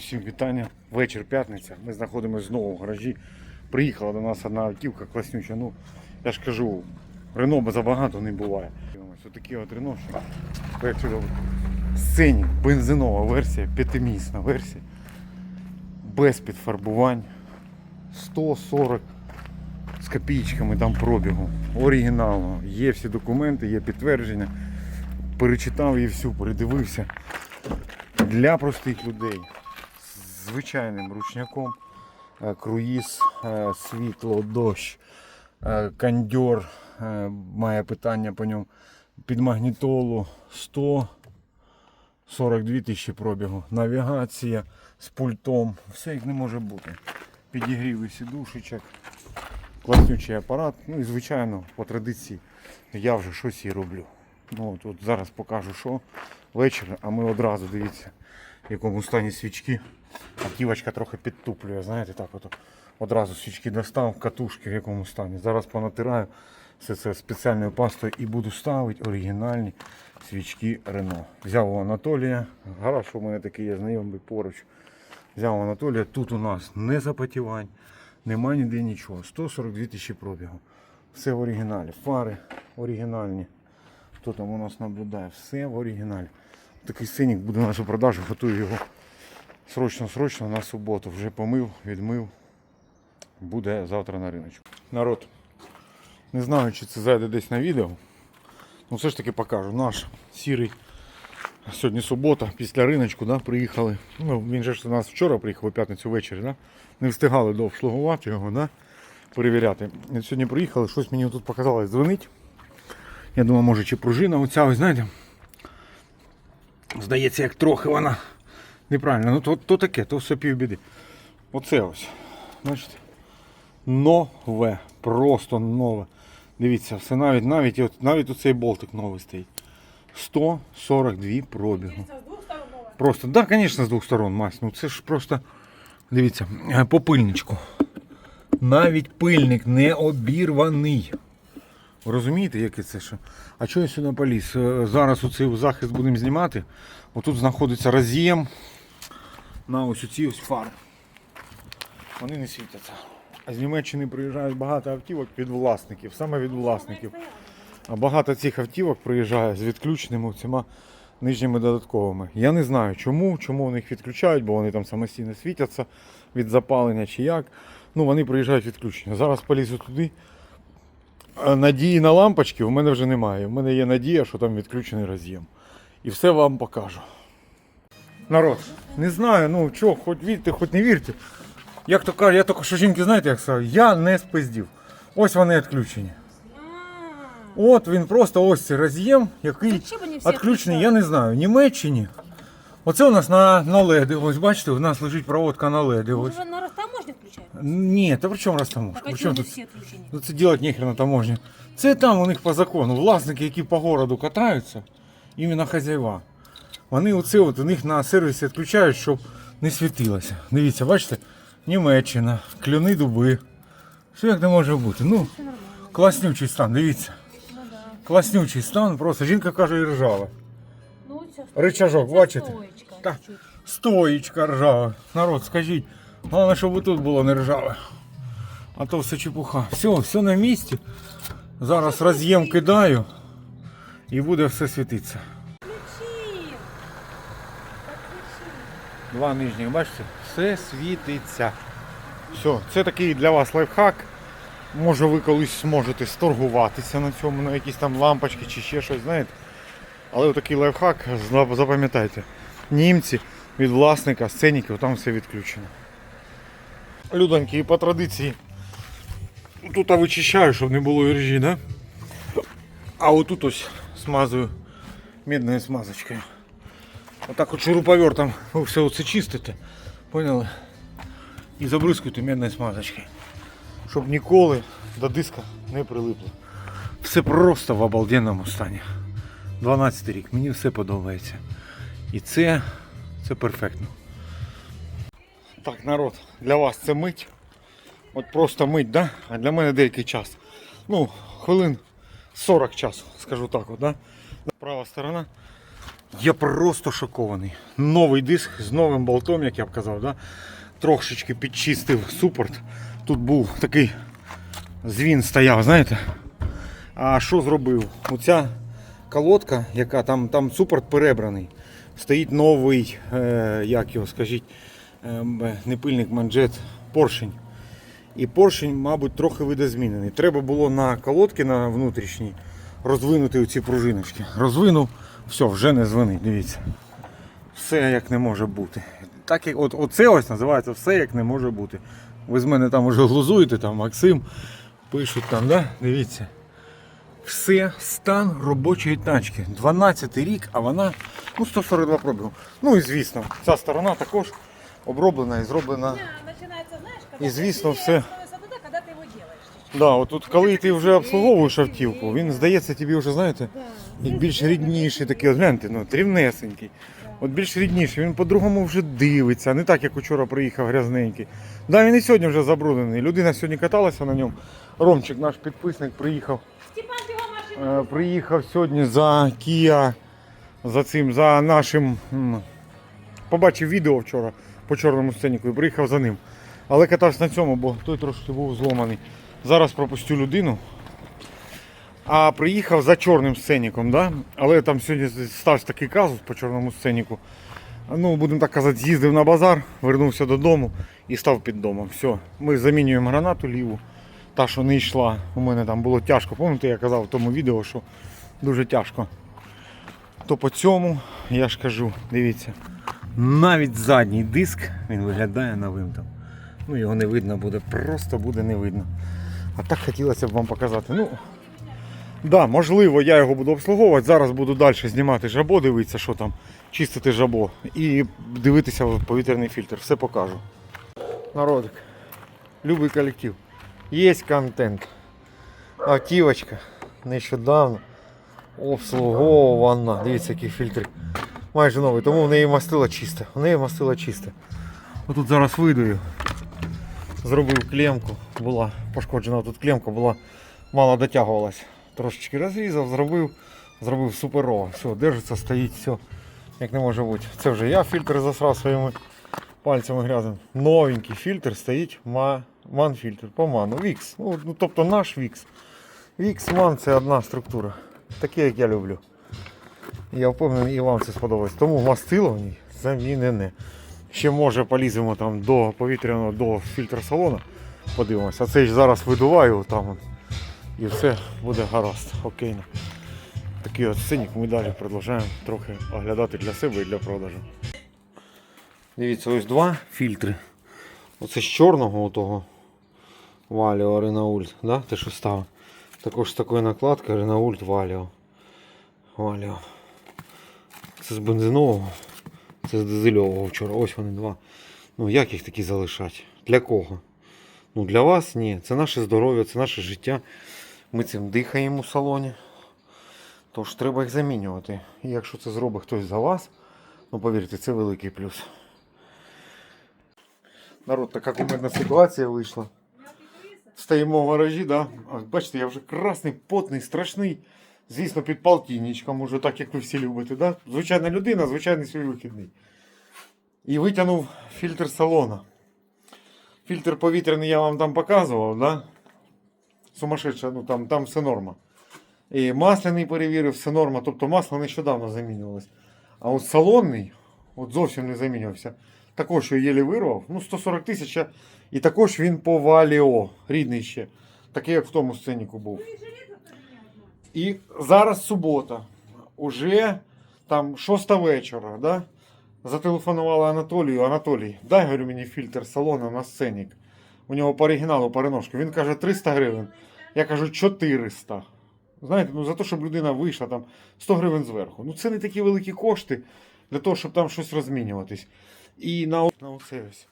всім вітання. Вечір п'ятниця. Ми знаходимося знову в гаражі. Приїхала до нас одна автівка класнюча. Ну, я ж кажу, Рено забагато не буває. Ось такі от Рено. що Сцені, бензинова версія, п'ятимісна версія. Без підфарбувань. 140 з копійками там пробігу. Оригінально. Є всі документи, є підтвердження. Перечитав її всю, передивився. Для простих людей звичайним ручняком, е, круїз, е, світло, дощ, е, кондьор має питання по ньому. Під магнітолу 142 тисячі пробігу. Навігація з пультом. Все як не може бути. Підігріви сідушечок, класнючий апарат. Ну і звичайно, по традиції я вже щось і роблю. Ну, от, от зараз покажу, що вечір, а ми одразу дивіться, в якому стані свічки. Автівочка трохи підтуплює, знаєте, так от одразу свічки достав, катушки в якому стані. Зараз понатираю все це спеціальною пастою і буду ставити оригінальні свічки Рено. Взяв у Анатолія, гараж у мене такий є знайомий поруч. Взяв у Анатолія, тут у нас не запотівань, нема ніде нічого. 142 тисячі пробігу. Все в оригіналі. Фари оригінальні. Хто там у нас наблюдає? Все в оригіналі. Такий синік буде на нашу продажу, готую його срочно-срочно на суботу. Вже помив, відмив. Буде завтра на риночку. Народ. Не знаю, чи це зайде десь на відео. Ну все ж таки покажу. Наш сірий. Сьогодні субота, після риночку да, приїхали. Ну, він же ж у нас вчора приїхав у п'ятницю ввечері. Да? Не встигали дообслугувати його, да? перевіряти. І Сьогодні приїхали, щось мені тут показалось дзвонить. Я думаю, може чи пружина оця, ось знаєте. Здається, як трохи вона неправильно. Ну то, то таке, то все півбіди. Оце ось. Бачите? Нове. Просто нове. Дивіться, все навіть навіть, от, навіть оцей болтик новий стоїть. 142 пробігу. Просто, да, звісно, з двох сторон, Мась. Ну це ж просто. Дивіться, е, по пильничку. Навіть пильник не обірваний. Розумієте, яке це що? А чого я сюди поліз? Е, Зараз оцей захист будемо знімати. Отут знаходиться роз'єм на ось оці ось фари. Вони не світяться. А з Німеччини приїжджають багато автівок від власників, саме від власників. А багато цих автівок приїжджає з відключеними цими нижніми додатковими. Я не знаю чому, чому вони їх відключають, бо вони там самостійно світяться від запалення чи як. Ну вони приїжджають відключені. Зараз полізу туди. Надії на лампочки в мене вже немає. У мене є надія, що там відключений роз'єм. І все вам покажу. Народ, не знаю, ну що, хоч вірте, хоч не вірте. Як то кажуть, я тільки що жінки, знаєте, як сказав, я не спиздів. Ось вони відключені. От він просто ось цей роз'єм, який відключений, я не знаю, в Німеччині. Оце у нас на, на леди. Ось бачите, у нас лежить проводка на леди. Ось. Уже на таможне включают? Ні, та при чому растаможка? Так а При чому тут? Ну це делать нехер на таможні. Це там у них по закону. Власники, які по городу катаються, іменно хазяєва. Вони оце от у них на сервісі відключають, щоб не світилося. Дивіться, бачите? Німеччина, кляни дуби. Все як не може бути. Ну, класнючий стан, дивіться. Ну. Класнючий стан, просто жінка каже і ржава. Ну, це бачите? Так. Стоїчка ржава. Народ, скажіть. Головне, щоб і тут було не ржаве. А то все чепуха. Все, все на місці. Зараз роз'єм кидаю і буде все світитися. Два нижніх, бачите? Все світиться. Все, це такий для вас лайфхак. Може ви колись зможете сторгуватися на цьому, на якісь там лампочки чи ще щось, знаєте. Але такий лайфхак, запам'ятайте. Німці від власника сценіків, там все відключено. Людоньки, і по традиції. Тут вичищаю, щоб не було іржі, да? А отут ось смазую медною смазочкою. Отак от шуруповертом все це чистите. Поняли? І забризкуйте медною смазочкою. Щоб ніколи до диска не прилипло. Все просто в обалденному стані. 12 рік, мені все подобається. І це, це перфектно. Так, народ, для вас це мить. От просто мить, да? а для мене деякий час. Ну, хвилин 40 часу, скажу так. От, да? Права сторона Я просто шокований. Новий диск з новим болтом, як я б казав, да? трошечки підчистив супорт. Тут був такий звін стояв, знаєте. А що зробив? Оця колодка, яка там, там супорт перебраний. Стоїть новий, е, як його скажіть, е, не пильник, манжет, поршень. І поршень, мабуть, трохи видозмінений. Треба було на колодки на внутрішній роздвинути ці пружиночки. Розвинув, все, вже не дзвонить, дивіться. Все як не може бути. Так як от, оце ось називається все як не може бути. Ви з мене там уже глузуєте, там Максим, пишуть там, да? дивіться. Все стан робочої тачки. 12 рік, а вона ну, 142 пробігу. Ну і звісно, ця сторона також оброблена і зроблена. Когда звісно, все. Да, от тут, коли ти вже обслуговуєш автівку, він здається тобі вже, знаєте, як більш рідніший такий, от гляньте, ну, рівнесенький. От більш рідніший, він по-другому вже дивиться, не так, як учора приїхав грязненький. Да, він і сьогодні вже забруднений. Людина сьогодні каталася на ньому. Ромчик, наш підписник, приїхав. Е, Приїхав сьогодні за Kia, за цим, за нашим. Побачив відео вчора по чорному сценіку і приїхав за ним. Але катався на цьому, бо той трошки був зломаний. Зараз пропустю людину. А приїхав за чорним сценіком, да? але там сьогодні стався такий казус по чорному сценіку. Ну, будемо так казати, з'їздив на базар, вернувся додому і став під домом. Все, ми замінюємо гранату ліву та, що не йшла. У мене там було тяжко. Пам'ятаєте, я казав в тому відео, що дуже тяжко. То по цьому, я ж кажу, дивіться, навіть задній диск він виглядає новим там. Ну його не видно буде, просто буде не видно. А так хотілося б вам показати. Ну, да, можливо, я його буду обслуговувати. Зараз буду далі знімати жабо, дивитися, що там, чистити жабо і дивитися в повітряний фільтр. Все покажу. Народик, любий колектив. Є контент. Автівочка нещодавно обслуговувана. Дивіться, який фільтр. Майже новий, тому в неї мастило чисте. В неї мастило чисте. Отут зараз видаю. Зробив клемку, була пошкоджена тут клемка, була мало дотягувалась. Трошечки розрізав, зробив, зробив суперово. Все, держиться, стоїть, все. Як не може бути. Це вже я фільтр засрав своїми пальцями грязним. Новенький фільтр стоїть ман-фільтр по ману. Вікс. Ну, ну, тобто наш Вікс. Вікс ман це одна структура. Таке, як я люблю. Я впевнений, і вам це сподобається. Тому мастило в ній замінене. Ще може поліземо там до повітряного до фільтра салона. Подивимося. А це ж зараз видуваю там. І все буде гаразд. Окейно. Такий от сценік ми далі продовжуємо трохи оглядати для себе і для продажу. Дивіться, ось два фільтри. Оце з чорного отого Валіо Ренаульт, да? Те, що став. Також з такою накладкою Ренаульт Валіо. Валіо. Це з бензинового, це з дизельового вчора. Ось вони два. Ну як їх такі залишати? Для кого? Ну для вас ні. Це наше здоров'я, це наше життя. Ми цим дихаємо у салоні. Тож треба їх замінювати. І якщо це зробить хтось за вас, ну повірте, це великий плюс. Народ, така кумедна ситуація вийшла. Стоїмо в гаражі, да? А, бачите, я вже красний, потний, страшний. Звісно, під полтинничком, уже так, як ви всі любите. Да? Звичайна людина, звичайний свій вихідний. І витягнув фільтр салона. Фільтр повітряний я вам там показував, да? Сумасшедше, ну там, там все норма. І масляний перевірив, все норма. Тобто масло нещодавно замінювалось. А от салонний, от зовсім не замінювався. Також я єлі вирвав. Ну, 140 тисяч. І також він по Валіо, рідний ще. Такий, як в тому сценіку був. І зараз субота. Уже там шоста вечора, да? Зателефонували Анатолію. Анатолій, дай говорю, мені фільтр салону на сценік. У нього по оригіналу переножку. Він каже 300 гривень. Я кажу 400. Знаєте, ну за те, щоб людина вийшла там 100 гривень зверху. Ну це не такі великі кошти для того, щоб там щось розмінюватись. І на, на ось.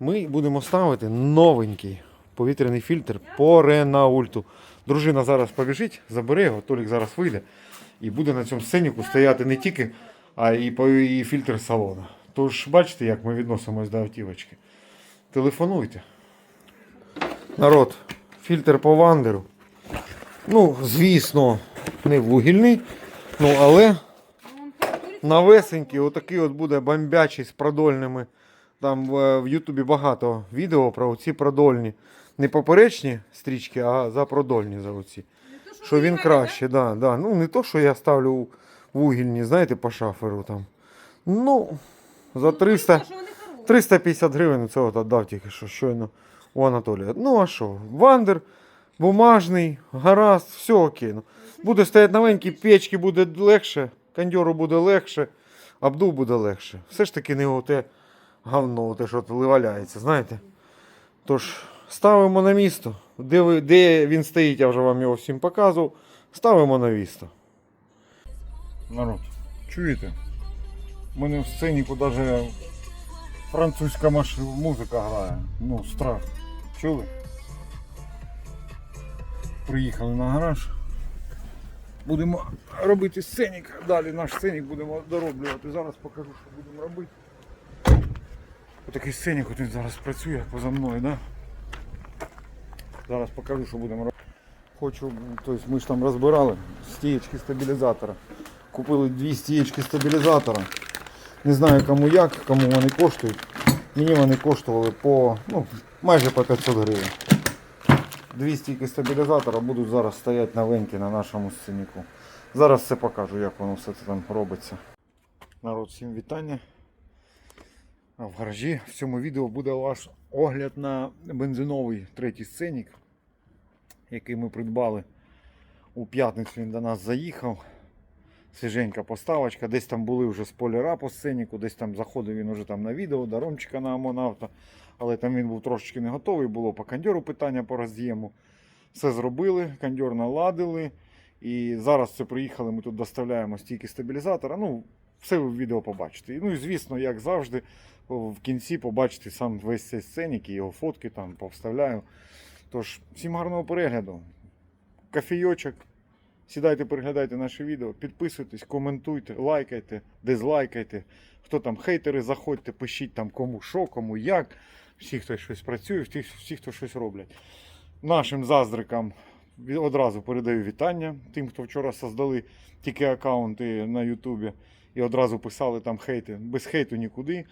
Ми будемо ставити новенький повітряний фільтр по Ренаульту. Дружина зараз побіжить, забере його, Толік зараз вийде і буде на цьому сценіку стояти не тільки, а і, і фільтр салона. Тож бачите, як ми відносимось до автівочки. Телефонуйте. Народ, фільтр по вандеру. Ну, звісно, не вугільний, ну але Навесенький, отакий от буде бомбячий з продольними. Там в, в Ютубі багато відео про ці продольні. Не поперечні стрічки, а за продольні за оці. Що він краще, да, да. Ну не то, що я ставлю вугільні, знаєте, по шаферу там. Ну, за 300. 350 гривень це от віддав тільки що щойно у Анатолія. Ну а що? Вандер, бумажний, гаразд, все окей. Ну, буде стояти новенький, печки буде легше, кондьору буде легше, обдув буде легше. Все ж таки не оте говно, те, що от валяється, знаєте. Тож, ставимо на місто. Де, ви, де він стоїть, я вже вам його всім показував. Ставимо на місто. Народ, чуєте? У мене в сценіку навіть французька музика грає. Ну, страх. Чули? Приїхали на гараж. Будемо робити сценік. Далі наш сценік будемо дороблювати. Зараз покажу, що будемо робити. Отакий сценік от зараз працює поза мною, да? Зараз покажу, що будемо робити. Хочу, тобто ми ж там розбирали стієчки стабілізатора. Купили дві стієчки стабілізатора. Не знаю кому як, кому вони коштують. Мені вони коштували по ну, майже по 500 гривень. Дві стійки стабілізатора будуть зараз стояти новенькі на нашому сценіку. Зараз все покажу, як воно все це там робиться. Народ, всім вітання. В гаражі в цьому відео буде ваш огляд на бензиновий третій сценік, який ми придбали у п'ятницю. Він до нас заїхав свіженька поставочка. Десь там були вже спойлера по сценіку, десь там заходив він уже там на відео, до Ромчика на Амонавто. Але там він був трошечки не готовий, було по кондьору питання по роз'єму. Все зробили, кондьор наладили. І зараз це приїхали, ми тут доставляємо стійки стабілізатора. Ну, все ви в відео побачите. Ну і звісно, як завжди, в кінці побачите сам весь цей сценік і його фотки там повставляю. Тож, всім гарного перегляду. Кофійочок. Сідайте, переглядайте наше відео, підписуйтесь, коментуйте, лайкайте, дизлайкайте. Хто там хейтери, заходьте, пишіть там кому що, кому як. Всі, хто щось працює, всі, всі хто щось роблять. Нашим заздрикам одразу передаю вітання. Тим, хто вчора создали тільки аккаунти на Ютубі і одразу писали там хейти. Без хейту нікуди.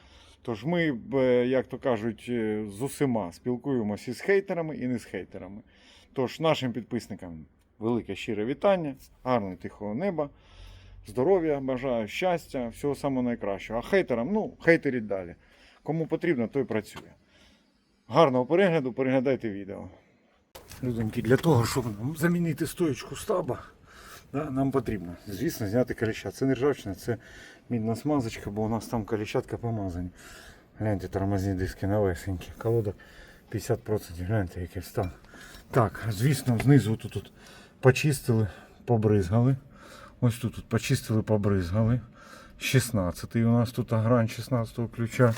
Тож ми, як то кажуть, е, з усіма спілкуємося і з хейтерами, і не з хейтерами. Тож нашим підписникам велике щире вітання, гарного тихого неба, здоров'я бажаю, щастя, всього самого найкращого. А хейтерам, ну, хейтеріть далі. Кому потрібно, той працює. Гарного перегляду, переглядайте відео. Людоньки, для того, щоб замінити стоечку стаба, да, нам потрібно, звісно, зняти коліща. Це не ржавчина, це мідна смазочка, бо у нас там коліщатка помазані. Гляньте, тормозні диски новесенькі. Колодок 50%, гляньте, який стан. Так, звісно, знизу тут, тут почистили, побризгали. Ось тут, тут почистили, побризгали. 16 у нас тут грань 16 ключа.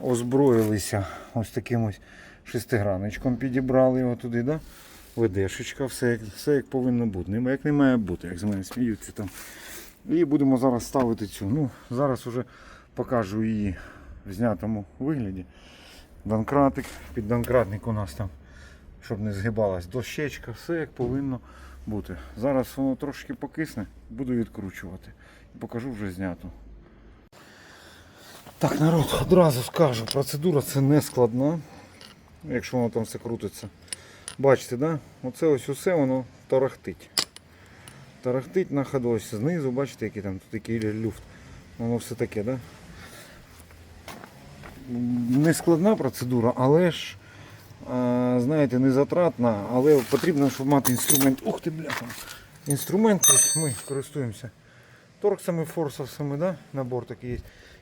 Озброїлися ось таким ось шестиграночком підібрали його туди, да? ВДшечка, все як, все як повинно бути. Як не має бути, як з мене сміються там. І будемо зараз ставити цю. Ну, зараз уже покажу її в знятому вигляді. Донкратик, під донкратник у нас там, щоб не згибалась дощечка, все як повинно бути. Зараз воно трошки покисне, буду відкручувати. І покажу вже знято. Так, народ, одразу скажу, процедура це не складна, якщо воно там все крутиться. Бачите, да? Оце ось усе воно тарахтить. Тарахтить на ходу ось знизу, бачите, який там тут такий люфт. Воно все таке, да? Не складна процедура, але ж, знаєте, не затратна, але потрібно, щоб мати інструмент. Ух ти, бляха! Інструмент, ми користуємося торксами, форсовсами, да? набор такий є.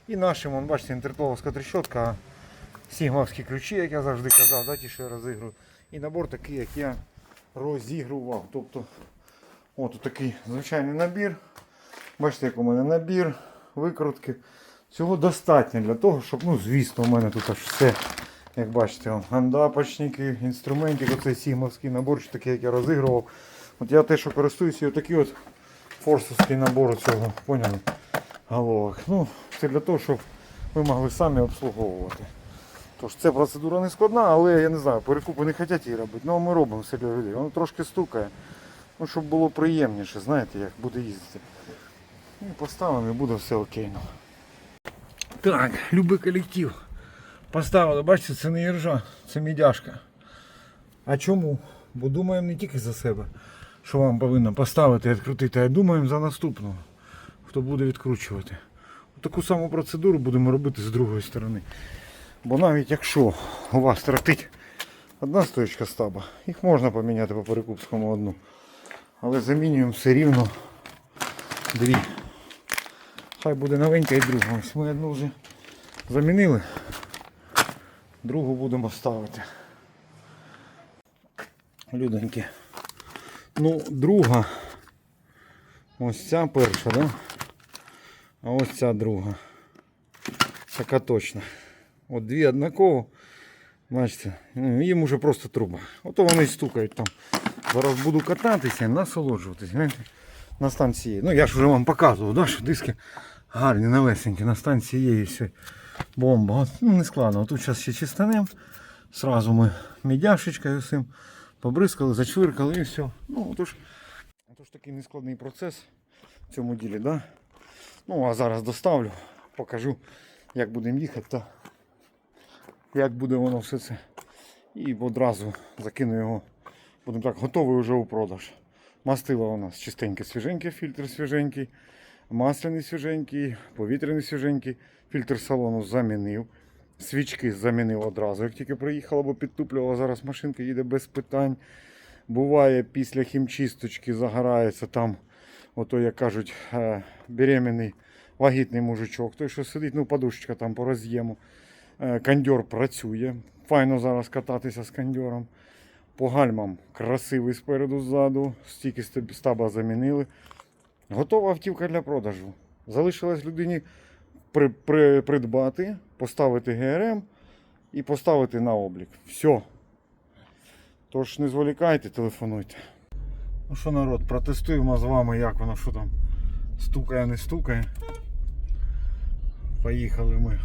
І нашим, вон, бачите, інтертоловська трещотка, сігмавські ключі, як я завжди казав, да, ті, що я розігрую. І набор такий, як я розігрував. Тобто, от такий звичайний набір. Бачите, як у мене набір, викрутки. Цього достатньо для того, щоб, ну, звісно, у мене тут аж все, як бачите, гандапочники, інструментик, оцей сігмовський наборчик, такий, як я розігрував. От я те, що користуюся, отакий от форсовський набор цього, поняли? Головок. Ну, це для того, щоб ви могли самі обслуговувати. Тож ця процедура не складна, але я не знаю, перекупи не хочуть її робити. Ну а ми робимо все для людей. Воно трошки стукає. Ну, щоб було приємніше, знаєте, як буде їздити. І поставимо і буде все окейно. Так, любий колектив. Поставили, бачите, це не іржа, це мідяшка. А чому? Бо думаємо не тільки за себе, що вам повинно поставити і відкрутити, а думаємо за наступного, хто буде відкручувати. Таку саму процедуру будемо робити з другої сторони. Бо навіть якщо у вас тратить одна стоечка стаба, їх можна поміняти по перекупському одну. Але замінюємо все рівно дві. Хай буде новенька і друга. Ось ми одну вже замінили, другу будемо ставити. Людоньки. Ну, друга. Ось ця перша, да? А ось ця друга. Така точно. От дві однаково. Бачите, їм уже просто труба. Ото вони й стукають там. Зараз буду кататися, насолоджуватись. Гляньте, на станції. Ну я ж вже вам показував, да, що диски гарні, новесенькі. На станції є і все. Бомба. Ну, не складно. Тут зараз ще чистанем. Сразу ми мідяшечкою всім побризкали, зачвиркали і все. Ну, отож, отож такий нескладний процес в цьому ділі, да? Ну, а зараз доставлю, покажу, як будемо їхати та як буде воно все це. І одразу закину його, будемо так, готовий вже у продаж. Мастило у нас чистеньке, свіженьке, фільтр свіженький, масляний свіженький, повітряний свіженький, фільтр салону замінив. Свічки замінив одразу, як тільки приїхала, бо підтуплювала. Зараз машинка їде без питань. Буває після хімчисточки загорається там, ото як кажуть, е, беременний вагітний мужичок. Той, що сидить, ну подушечка там по роз'єму. Е, Кондьор працює. Файно зараз кататися з кондьором. По гальмам красивий спереду ззаду. Стільки стаб- стаба замінили. Готова автівка для продажу. Залишилось людині при, при, придбати, поставити ГРМ і поставити на облік. Все. Тож не зволікайте, телефонуйте. Ну що, народ, протестуємо з вами, як воно що там стукає, не стукає. Поїхали ми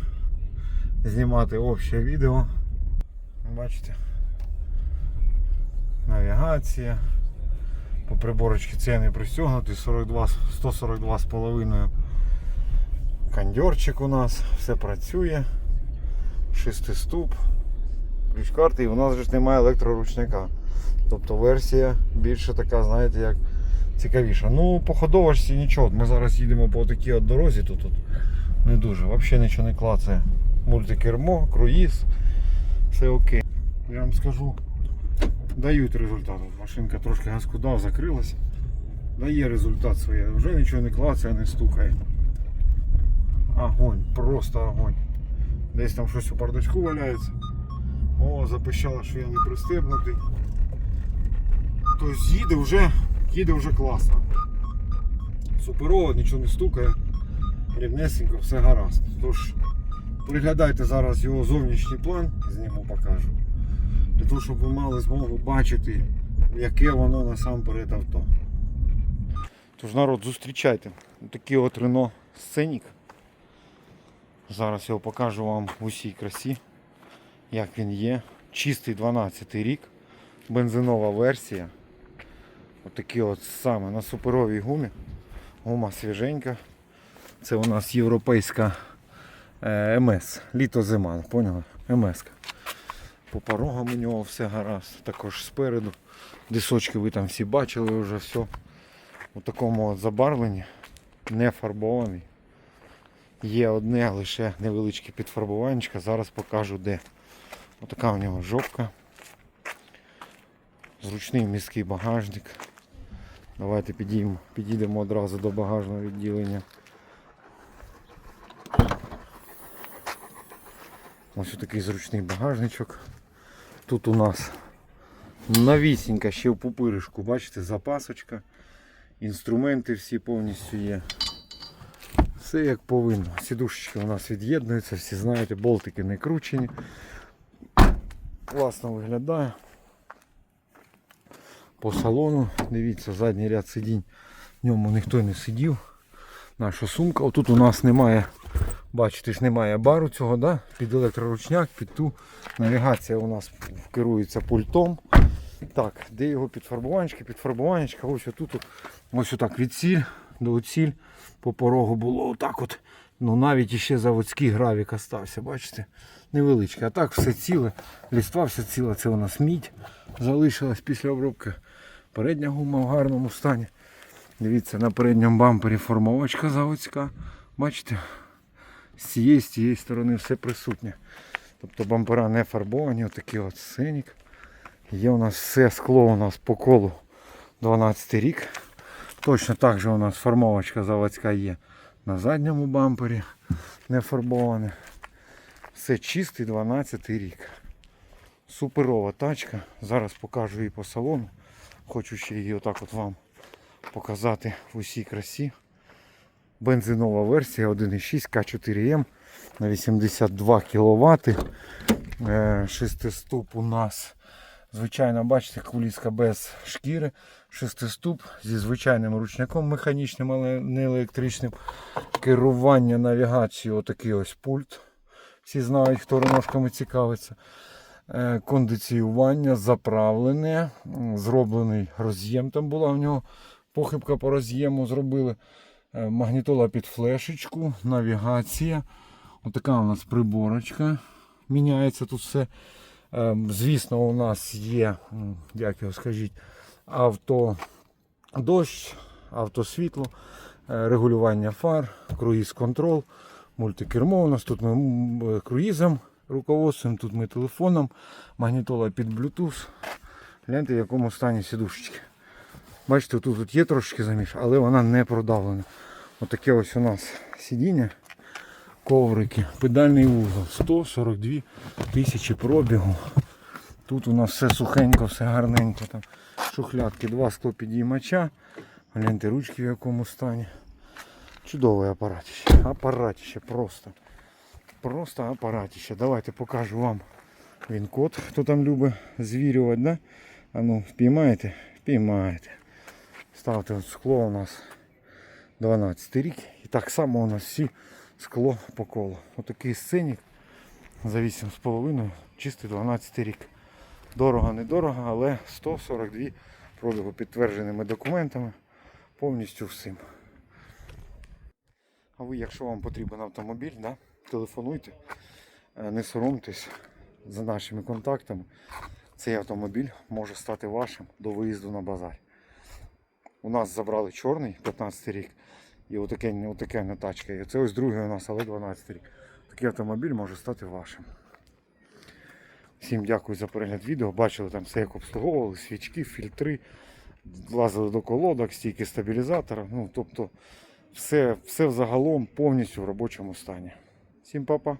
знімати обще відео. Бачите? Навігація. По приборочці ціни пристегнутий 42, 142 з половиною. Кондьорчик у нас, все працює. Шестиступ. Ключ-карти і у нас же ж немає електроручника. Тобто версія більше така, знаєте, як цікавіша. Ну, по ходовочці нічого. Ми зараз їдемо по такій от дорозі, тут, тут не дуже. Взагалі нічого не клацає. Мультикермо, круїз, все окей. Я вам скажу, дають результат. Машинка трошки газку дав, закрилась. Дає результат своє. Вже нічого не клацає, не стукає. Огонь, просто огонь. Десь там щось у бардачку валяється. О, запищало, що я не пристебнутий. Тобто їде вже, їде вже класно. Суперово, нічого не стукає. Рівнесенько, все гаразд. Тож приглядайте зараз його зовнішній план, зніму покажу. Для того, щоб ви мали змогу бачити, яке воно насамперед авто. Тож народ, зустрічайте. Такий от Рено Сценік. Зараз його покажу вам в усій красі, як він є. Чистий 12 рік, бензинова версія. Отакий от саме на суперовій гумі. Гума свіженька. Це у нас європейська е, МС. Літо-зима, поняли? МС. По порогам у нього все гаразд. Також спереду. Дисочки ви там всі бачили вже все. У такому от забарвленні. Не фарбований. Є одне лише невеличке підфарбуванечка, зараз покажу де. Отака у нього жопка. Зручний міський багажник. Давайте підіймо, підійдемо одразу до багажного відділення. Ось такий зручний багажничок. Тут у нас новісінька ще в пупиришку, бачите, запасочка. Інструменти всі повністю є. Все як повинно. Сідушечки у нас від'єднуються, всі знаєте, болтики не кручені. Класно виглядає. По салону, дивіться, задній ряд сидінь, в ньому ніхто не сидів. Наша сумка. Отут у нас немає, бачите ж, немає бару цього, да? під електроручняк, під ту. Навігація у нас керується пультом. Так, де його підфарбуванечки? Підфарбуванечка, ось отут, ось отак відсіль. До оціль. По порогу було отак от. Ну навіть іще заводський гравік остався, бачите? Невеличкий. А так все ціле. Ліства все ціле. Це у нас мідь залишилась після обробки. Передня гума в гарному стані. Дивіться, на передньому бампері формовочка заводська. Бачите? З цієї, з цієї сторони все присутнє. Тобто бампера не фарбовані, отакий от синік. Є у нас все скло у нас по колу 12 рік. Точно так же у нас формовочка заводська є на задньому бампері, не фарбоване. Все чистий 12 рік. Суперова тачка. Зараз покажу її по салону. Хочу ще її отак от вам показати в усій красі. Бензинова версія 1.6 К4М на 82 кВт. Шестиступ у нас. Звичайно, бачите, куліска без шкіри. Шестиступ зі звичайним ручником механічним, але не електричним. Керування навігацією, отакий ось пульт. Всі знають, хто реношками цікавиться. Е, Кондиціювання заправлене, зроблений роз'єм. Там була в нього похибка по роз'єму зробили. Е, Магнітола під флешечку, навігація. Отака у нас приборочка. Міняється тут все. Ем, Звісно, у нас є, як його скажіть, авто дощ, автосвітло, е, регулювання фар, круїз контрол, мультикермо. У нас тут ми е, круїзом руководствуємо, тут ми телефоном, магнітола під Bluetooth. Гляньте, в якому стані сідушечки. Бачите, тут, тут є трошки заміж, але вона не продавлена. Отаке ось у нас сидіння, коврики, педальний вузол, 142 тисячі пробігу. Тут у нас все сухенько, все гарненько. Там шухлядки, два склопідіймача. Гляньте, ручки в якому стані. Чудовий апаратище. Апаратище просто. Просто апаратище. Давайте покажу вам він код, хто там любить звірювати, да? А ну, впіймаєте? Впіймаєте. Ставте от скло у нас 12 рік. І так само у нас всі скло по колу. Отакий сценік за 8,5, чистий 12 рік. Дорого, недорого, але 142 пробігу підтвердженими документами. Повністю всім. А ви, якщо вам потрібен автомобіль, да, телефонуйте, Е, не соромтесь за нашими контактами. Цей автомобіль може стати вашим до виїзду на базар. У нас забрали чорний 15 рік і отаке, отаке не тачка. Це ось другий у нас, але 12 рік. Такий автомобіль може стати вашим. Всім дякую за перегляд відео. Бачили там все, як обслуговували, свічки, фільтри, лазили до колодок, стійки стабілізатора. Ну, тобто все, все взагалом повністю в робочому стані. Всім па-па.